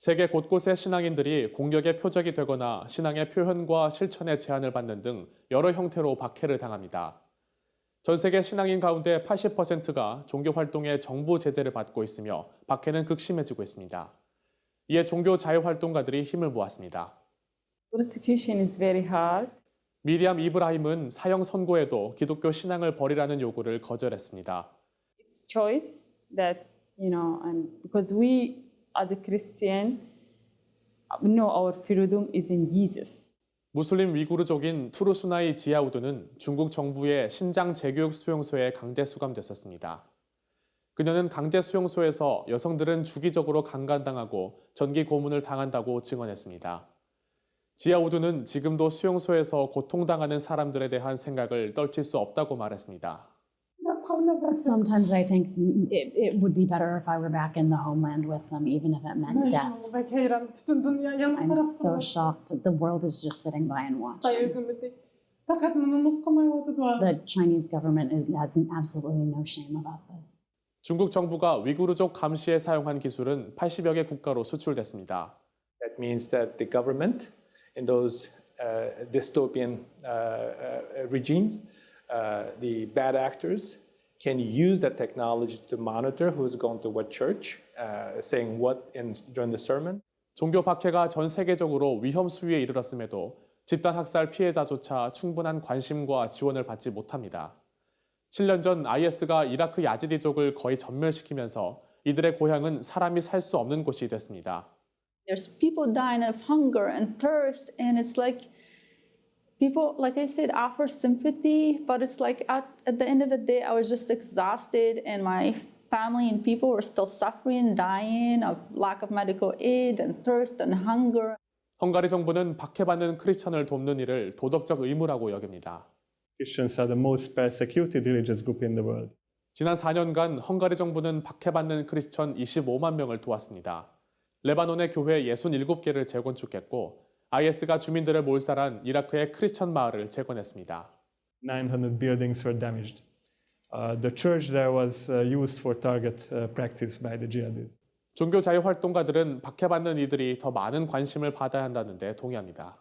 세계 곳곳의 신앙인들이 공격의 표적이 되거나 신앙의 표현과 실천에 제한을 받는 등 여러 형태로 박해를 당합니다. 전 세계 신앙인 가운데 80%가 종교 활동에 정부 제재를 받고 있으며 박해는 극심해지고 있습니다. 이에 종교 자유 활동가들이 힘을 모았습니다. Persecution is very hard. 미리암 이브라임은 사형 선고에도 기독교 신앙을 버리라는 요구를 거절했습니다. It's choice that you know, and because we as a Christian know our freedom is in Jesus. 무슬림 위구르족인 투르수나이 지아우드는 중국 정부의 신장 재교육 수용소에 강제 수감됐었습니다. 그녀는 강제 수용소에서 여성들은 주기적으로 강간당하고 전기 고문을 당한다고 증언했습니다. 지아우드는 지금도 수용소에서 고통당하는 사람들에 대한 생각을 떨칠 수 없다고 말했습니다. Sometimes I think it, it would be better if I were back in the homeland with them, even if it meant death. I'm so shocked. The world is just sitting by and watching. The Chinese government is, has absolutely no shame about this. 중국 정부가 위구르족 감시에 사용한 기술은 80여 개 국가로 수출됐습니다. That means that the government in those uh, dystopian uh, uh, regimes, uh, the bad actors can use that technology to monitor who's going to what church, uh, saying what in, during the sermon. 종교 박해가 전 세계적으로 위험 수위에 이르렀음에도 집단 학살 피해자조차 충분한 관심과 지원을 받지 못합니다. 7년 전 IS가 이라크 야지디족을 거의 전멸시키면서 이들의 고향은 사람이 살 수 없는 곳이 됐습니다. There's people dying of hunger and thirst, and it's like people, like I said, offer sympathy, but it's like at, at the end of the day, I was just exhausted, and my family and people were still suffering, dying of lack of medical aid and thirst and hunger. 헝가리 정부는 박해받는 크리스천을 돕는 일을 도덕적 의무라고 여깁니다. Christians are the most persecuted religious group in the world. 지난 4년간 헝가리 정부는 박해받는 크리스천 25만 명을 도왔습니다. 레바논의 교회 67개를 재건축했고 IS가 주민들을 몰살한 이라크의 크리스천 마을을 재건했습니다. 900 buildings were damaged. Uh, the church there was uh, used for target uh, practice by the jihadists. 종교 자유 활동가들은 박해받는 이들이 더 많은 관심을 받아야 한다는데 동의합니다.